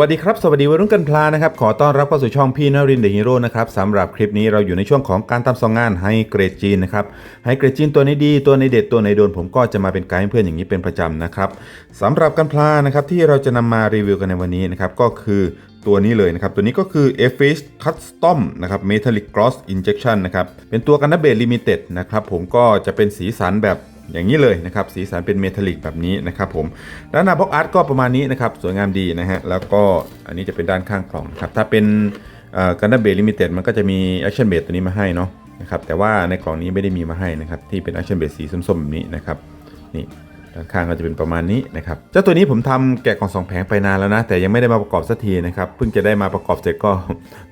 วัสดีครับ สวัสดีวัยรุ่นกันพลานะครับ ขอต้อนรับเข้าสู่ช่องพี่นรินเดอะฮีโร่นะครับสำหรับคลิปนี้เราอยู่ในช่วงของการทำซองงานให้เกรดจีนนะครับให้เกรดจีนตัวไหนดีตัวไหนเด็ดตัวไหนโดน ผมก็จะมาเป็นไกด์เพื่อนอย่างนี้เป็นประจำนะครับสำหรับกันพลานะครับที่เราจะนำมารีวิวกันในวันนี้นะครับก็คือตัวนี้เลยนะครับ ตัวนี้ก็คือ a f i s Custom นะครับ Metallic Gloss Injection นะครับเป็นตัวกันนาเบลิมิเต็ดนะครับผมก็จะเป็นสีสันแบบ อย่างนี้เลยนะครับสีสันเป็นเมทัลลิกแบบนี้นะครับผมด้านหน้าบ็อกอาร์ตก็ประมาณนี้นะครับสวยงามดีนะฮะแล้วก็อันนี้จะเป็นด้านข้างกล่องครับถ้าเป็นกันดาเบลิมิเต็ดมันก็จะมีแอคชั่นเบสตัวนี้มาให้เนาะนะครับแต่ว่าในกล่องนี้ไม่ได้มีมาให้นะครับที่เป็นแอคชั่นเบสสีส้มๆแบบนี้นะครับนี่ ด้านข้างก็จะเป็นประมาณนี้นะครับเจ้าตัวนี้ผมทำแกะกล่องสองแผงไปนานแล้วนะ แต่ยังไม่ได้มาประกอบสักทีนะครับเพิ่งจะได้มาประกอบเสร็จก็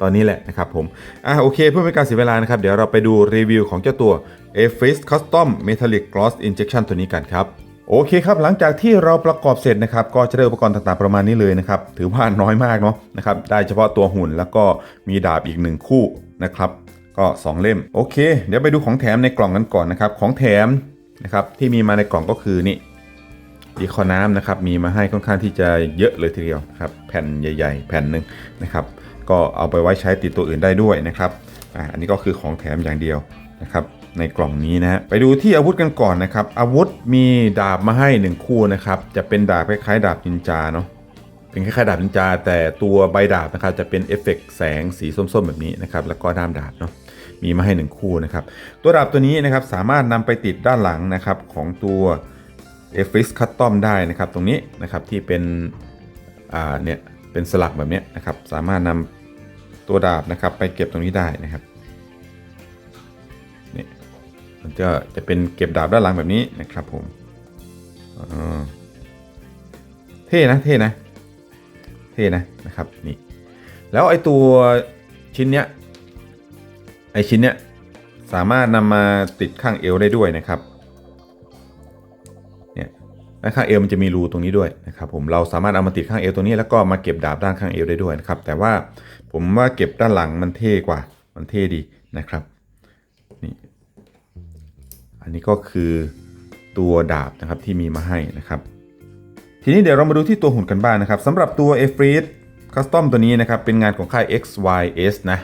ตอนนี้แหละนะครับผมอะโอเค เพื่อไม่ให้การเสียเวลานะครับ เดี๋ยวเราไปดูรีวิวของเจ้าตัว a f r e e z Custom Metallic Gloss Injection ตัวนี้กันครับโอเคครับหลังจากที่เราประกอบเสร็จนะครับก็จะได้อุปกรณ์ต่างๆประมาณนี้เลยนะครับถือว่าน้อยมากเนาะนะครับได้เฉพาะตัวหุ่นแล้วก็มีดาบอีกหนึ่งคู่นะครับก็ 2 เล่มโอเค เดี๋ยวไปดูของแถมในกล่องกันก่อนนะครับของแถมนะครับที่มีมาในกล่องก็คือนี่ ดีคอน้ำนะครับมีมาให้ค่อนข้างที่จะเยอะเลยทีเดียวครับแผ่นใหญ่ ๆ แผ่นหนึ่งนะครับก็เอาไปไว้ใช้ติดตัวอื่นได้ด้วยนะครับอันนี้ก็คือของแถมอย่างเดียวนะครับในกล่องนี้นะฮะไปดูที่อาวุธกันก่อนนะครับอาวุธมีดาบมาให้ 1 คู่นะครับจะเป็นดาบคล้ายๆดาบนินจาเนาะเป็นคล้ายๆดาบนินจา แต่ตัวใบดาบนะครับจะเป็นเอฟเฟกต์แสงสีส้มๆแบบนี้นะครับแล้วก็ด้ามดาบเนาะมีมาให้ 1 คู่นะครับตัวดาบตัวนี้นะครับสามารถนำไปติดด้านหลังนะครับของตัว เอฟริสคัตตอมได้นะครับ ตรงนี้นะครับที่เป็นอ่าเนี่ยเป็นสลักแบบนี้นะครับสามารถนำตัวดาบนะครับไปเก็บตรงนี้ได้นะครับนี่มันจะจะเป็นเก็บดาบด้านหลังแบบนี้นะครับผมอ่าเท่นะเท่นะเท่นะนะครับนี่แล้วไอตัวชิ้นเนี้ยไอชิ้นเนี้ยสามารถนำมาติดข้างเอวได้ด้วยนะครับ เนี่ยด้านข้างเอวมันจะมีรูตรงนี้ด้วยนะครับผมเราสามารถเอามาติดข้างเอวตัวนี้แล้วก็มาเก็บดาบด้านข้างเอวได้ด้วยนะครับ แต่ว่าผมว่าเก็บด้านหลังมันเท่กว่า มันเท่ดีนะครับนี่อันนี้ก็คือตัวดาบนะครับที่มีมาให้นะครับ ทีนี้เดี๋ยวเรามาดูที่ตัวหุ่นกันบ้างนะครับสำหรับตัว a f r e e d Custom ตัวนี้นะครับเป็นงานของค่าย XYS นะ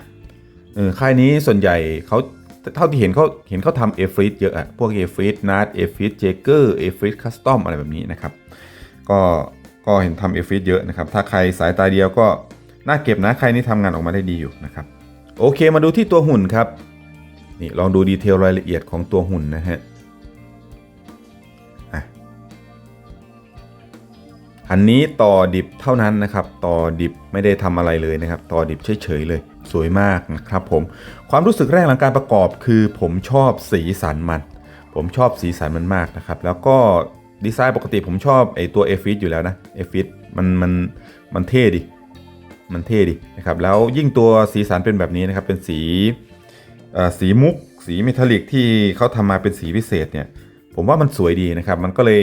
เออค่ายนี้ส่วนใหญ่เขา เท่าที่เห็นเขาเห็นเขาทำเอฟริดเยอะอะพวกเอฟริสนัดเอฟริสเจเกอร์เอฟริสคัสตอมอะไรแบบนี้นะครับ ก็ก็เห็นทำเอฟริสเยอะนะครับ ถ้าใครสายตาเดียวก็น่าเก็บนะใครนี่ทำงานออกมาได้ดีอยู่นะครับ โอเคมาดูที่ตัวหุ่นครับ นี่ลองดูดีเทลรายละเอียดของตัวหุ่นนะฮะ อันนี้ต่อดิบเท่านั้นนะครับ ต่อดิบไม่ได้ทำอะไรเลยนะครับ ต่อดิบเฉยๆเลย สวยมากนะครับผม ความรู้สึกแรกหลังการประกอบคือผมชอบสีสันมัน ผมชอบสีสันมันมากนะครับ แล้วก็ดีไซน์ปกติผมชอบไอตัวเอฟิตอยู่แล้วนะเอฟิตมันมันมันเท่ดิ มันเท่ดินะครับ แล้วยิ่งตัวสีสันเป็นแบบนี้นะครับ เป็นสีเอ่อสีมุก สีเมทัลลิกที่เขาทำมาเป็นสีพิเศษเนี่ย ผมว่ามันสวยดีนะครับ มันก็เลย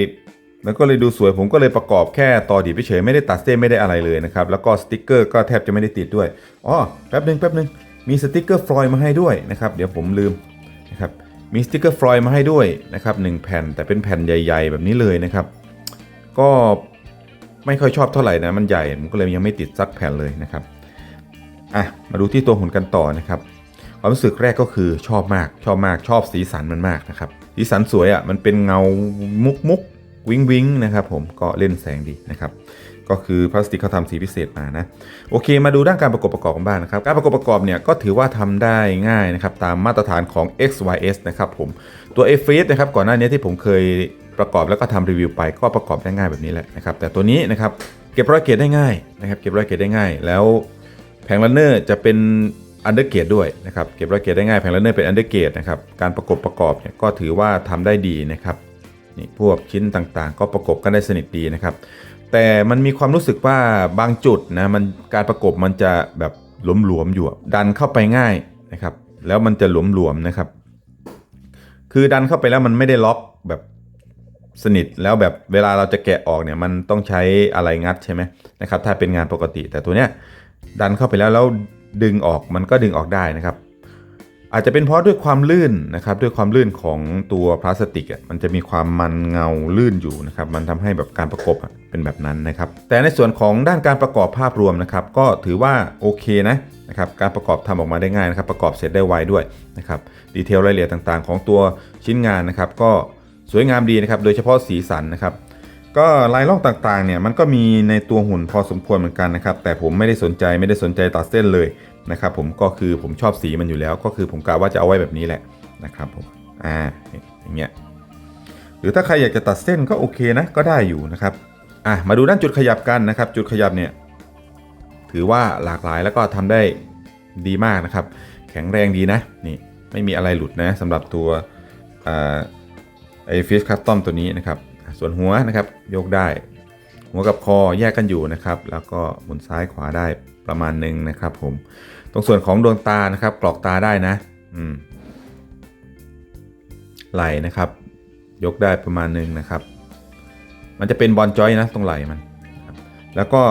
มันก็เลยดูสวยผมก็เลยประกอบแค่ต่อดีเฉยไม่ได้ตัดเส้นไม่ได้อะไรเลยนะครับ แล้วก็สติกเกอร์ก็แทบจะไม่ได้ติดด้วยอ๋อแป๊บหนึ่งแป๊บหนึ่งมีสติกเกอร์ฟลอยล์มาให้ด้วยนะครับ เดี๋ยวผมลืมนะครับมีสติกเกอร์ฟลอยล์มาให้ด้วยนะครับหนึ่งแผ่นแต่เป็นแผ่นใหญ่ ๆ แบบนี้เลยนะครับ ก็ไม่ค่อยชอบเท่าไหร่นะมันใหญ่ผมก็เลยยังไม่ติดสักแผ่นเลยนะครับอะมาดูที่ตัวหุ่นกันต่อนะครับความรู้สึกแรกก็คือชอบมากชอบมากชอบสีสันมันมากนะครับสีสันสวยอะ่ะมันเป็นเงามุกมุก วิงวิงนะครับผมก็เล่นแสงดีนะครับก็คือพลาสติกเขาทำสีพิเศษมานะโอเค มาดูด้านการประกอบประกอบกันบ้างนะครับการประกอบประกอบเนี่ยก็ถือว่าทำได้ง่ายนะครับตามมาตรฐานของ XYS นะครับผมตัว a f r e e นะครับก่อนหน้านี้ที่ผมเคยประกอบแล้วก็ทำรีวิวไปก็ประกอบได้ง่ายแบบนี้แหละนะครับแต่ตัวนี้นะครับเก็บรายเอียดได้ง่ายนะครับเก็บรายเอียดได้ง่าย แล้วแผงลันเนอร์จะเป็นอันเดอร์เกตด้วยนะครับเก็บรายเอียดได้ง่ายแผงลันเนอร์เป็นอันเดอร์เกตนะครับการประกบประกอบเนี่ยก็ถือว่าทำได้ดีนะครับ นี่พวกชิ้นต่างๆ ก็ประกบกันได้สนิทดีนะครับ แต่มันมีความรู้สึกว่าบางจุดนะมันการประกบมันจะแบบหลวมๆอยู่ดันเข้าไปง่ายนะครับ แล้วมันจะหลวมๆนะครับ คือดันเข้าไปแล้วมันไม่ได้ล็อกแบบสนิทแล้วแบบเวลาเราจะแกะออกเนี่ยมันต้องใช้อะไรงัดใช่ไหมนะครับ ถ้าเป็นงานปกติแต่ตัวเนี้ยดันเข้าไปแล้วแล้วดึงออกมันก็ดึงออกได้นะครับ อาจจะเป็นเพราะด้วยความลื่นนะครับด้วยความลื่นของตัวพลาสติกอะมันจะมีความมันเงาลื่นอยู่นะครับมันทำให้แบบการประกบเป็นแบบนั้นนะครับแต่ในส่วนของด้านการประกอบภาพรวมนะครับก็ถือว่าโอเคนะนะครับการประกอบทำออกมาได้ง่ายนะครับประกอบเสร็จได้ไวด้วยนะครับดีเทลรายละเอียดต่างๆ ของตัวชิ้นงานนะครับก็สวยงามดีนะครับโดยเฉพาะสีสันนะครับก็ลายล่องต่างๆเนี่ยมันก็มีในตัวหุ่นพอสมควรเหมือนกันนะครับแต่ผมไม่ได้สนใจไม่ได้สนใจตัดเส้นเลย นะครับผมก็คือผมชอบสีมันอยู่แล้ว ก็คือผมกะว่าจะเอาไว้แบบนี้แหละนะครับผมอ่าอย่างเงี้ยหรือถ้าใครอยากจะตัดเส้นก็โอเคนะก็ได้อยู่นะครับอะมาดูด้านจุดขยับกันนะครับ จุดขยับเนี่ยถือว่าหลากหลายแล้วก็ทำได้ดีมากนะครับ แข็งแรงดีนะนี่ไม่มีอะไรหลุดนะสำหรับตัวอ่าไอฟิชคัสตอมตัวนี้นะครับ ส่วนหัวนะครับ ยกได้ หัวกับคอแยกกันอยู่นะครับ แล้วก็หมุนซ้ายขวาได้ประมาณหนึ่งนะครับ ผม ตรงส่วนของดวงตานะครับ กรอกตาได้นะ อืมไหลนะครับ ยกได้ประมาณหนึ่งนะครับ มันจะเป็นบอลจอยนะตรงไหลมันแล้วก็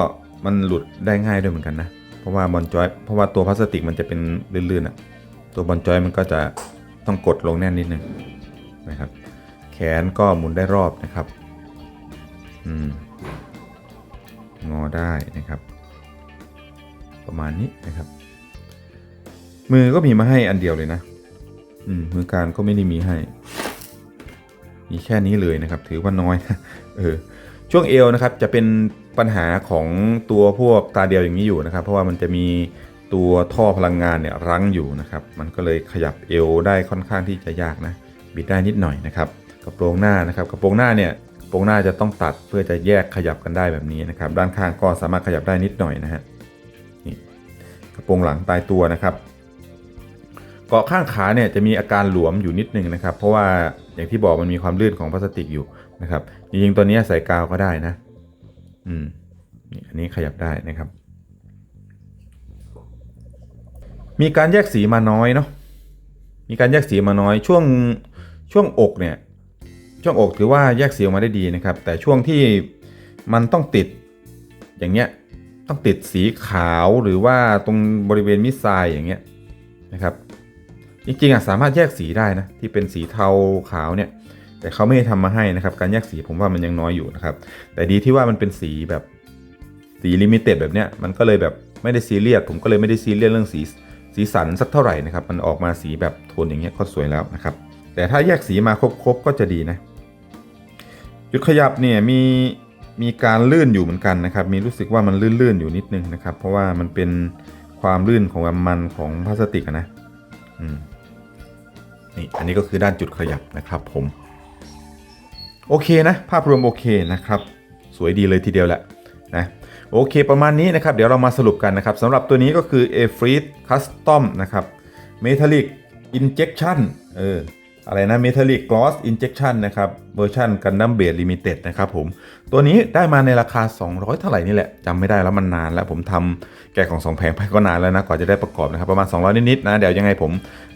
มันหลุดได้ง่ายด้วยเหมือนกันนะ เพราะว่าบอลจอย เพราะว่าตัวพลาสติกมันจะเป็นลื่นๆอะตัวบอลจอยมันก็จะต้องกดลงแน่นนิดนึงนะครับ แขนก็หมุนได้รอบนะครับ อืม งอได้นะครับ ประมาณนี้นะครับ มือก็มีมาให้อันเดียวเลยนะ อืมมือกางก็ไม่ได้มีให้ มีแค่นี้เลยนะครับ ถือว่าน้อยนะเออช่วงเอวนะครับจะเป็นปัญหาของตัวพวกตาเดียวอย่างนี้อยู่นะครับ เพราะว่ามันจะมีตัวท่อพลังงานเนี่ยรั้งอยู่นะครับ มันก็เลยขยับเอวได้ค่อนข้างที่จะยากนะ บิดได้นิดหน่อยนะครับ กระโปรงหน้านะครับ กระโปรงหน้าเนี่ย รงหน้าจะต้องตัดเพื่อจะแยกขยับกันได้แบบนี้นะครับ ด้านข้างก็สามารถขยับได้นิดหน่อยนะฮะนี่กระโปรงหลังตายตัวนะครับ เกาะข้างขาเนี่ยจะมีอาการหลวมอยู่นิดนึงนะครับ เพราะว่าอย่างที่บอกมันมีความลื่นของพลาสติกอยู่นะครับจริงๆตัวนี้ใส่กาวก็ได้นะ อืมนี่อันนี้ขยับได้นะครับ มีการแยกสีมาน้อยเนาะมีการแยกสีมาน้อยช่วงช่วงอกเนี่ย ช่วงอกถือว่าแยกสีออกมาได้ดีนะครับ แต่ช่วงที่มันต้องติดอย่างเงี้ยต้องติดสีขาวหรือว่าตรงบริเวณมิดไซด์อย่างเงี้ยนะครับ จริงๆอะสามารถแยกสีได้นะที่เป็นสีเทาขาวเนี่ย แต่เขาไม่ได้ทำมาให้นะครับ การแยกสีผมว่ามันยังน้อยอยู่นะครับ แต่ดีที่ว่ามันเป็นสีแบบสีลิมิเต็ดแบบเนี้ยมันก็เลยแบบไม่ได้ซีเรียสผมก็เลยไม่ได้ซีเรียสเรื่องสีสีสันสักเท่าไหร่นะครับ มันออกมาสีแบบโทนอย่างเงี้ยก็สวยแล้วนะครับ แต่ถ้าแยกสีมาครบๆก็จะดีนะ จุดขยับเนี่ยมีมีการลื่นอยู่เหมือนกันนะครับ มีรู้สึกว่ามันลื่นๆอยู่นิดนึงนะครับ เพราะว่ามันเป็นความลื่นของความมันของพลาสติกนะอืมนี่อันนี้ก็คือด้านจุดขยับนะครับผม โอเคนะ ภาพรวมโอเคนะครับ สวยดีเลยทีเดียวแหละนะโอเคประมาณนี้นะครับ เดี๋ยวเรามาสรุปกันนะครับสำหรับตัวนี้ก็คือ a f r e e Custom นะครับ Metallic Injection เออ อะไรนะ Metallic Gloss Injection นะครับเวอร์ชัน Gundam Blade Limited นะครับผม ตัวนี้ได้มาในราคา 200 เท่าไหร่นี่แหละจำไม่ได้แล้วมันนานแล้วผมทำแกะของสองแผงไปก็นานแล้วนะ กว่าจะได้ประกอบนะครับ ประมาณ 200 นิดๆนะ เดี๋ยวยังไงผม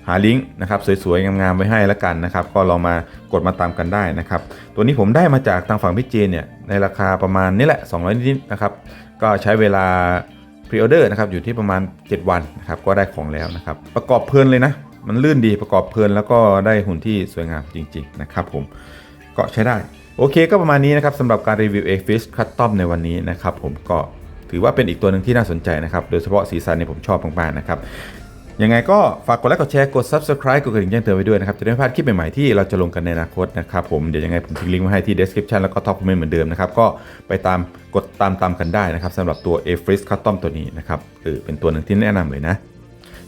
หาลิงก์นะครับสวยๆ งามๆ ไว้ให้แล้วกันนะครับ ก็ลองมากดมาตามกันได้นะครับ ตัวนี้ผมได้มาจากทางฝั่งพี่เจนเนี่ยในราคาประมาณนี่แหละ 200 นิดๆนะครับก็ใช้เวลาพรีออเดอร์นะครับอยู่ที่ประมาณ 7 วันนะครับก็ได้ของแล้วนะครับประกอบเพลินเลยนะ มันลื่นดีประกอบเพลินแล้วก็ได้หุ่นที่สวยงามจริง ๆ นะครับผมก็ใช้ได้ โอเคก็ประมาณนี้นะครับสำหรับการรีวิว a f i s Custom ในวันนี้นะครับผมก็ถือว่าเป็นอีกตัวหนึ่งที่น่าสนใจนะครับ โดยเฉพาะสีสันเนี่ยผมชอบมากๆนะครับยังไงก็ฝากกดไลค์กดแชร์กด Subscribe กดกระดิ่งแจ้งเตือนไว้ด้วยนะครับ จะได้ไม่พลาดคลิปใหม่ ๆ ที่เราจะลงกันในอนาคตนะครับผม เดี๋ยวยังไงผมทิ้งลิงก์ไว้ให้ที่ description แล้วก็ top comment เหมือนเดิมนะครับ ก็ไปตามกดตามตามกันได้นะครับสำหรับตัว a f r i s Custom ตัวนี้นะครับเออเป็นตัวหนึ่งที่แนะนำเลยนะ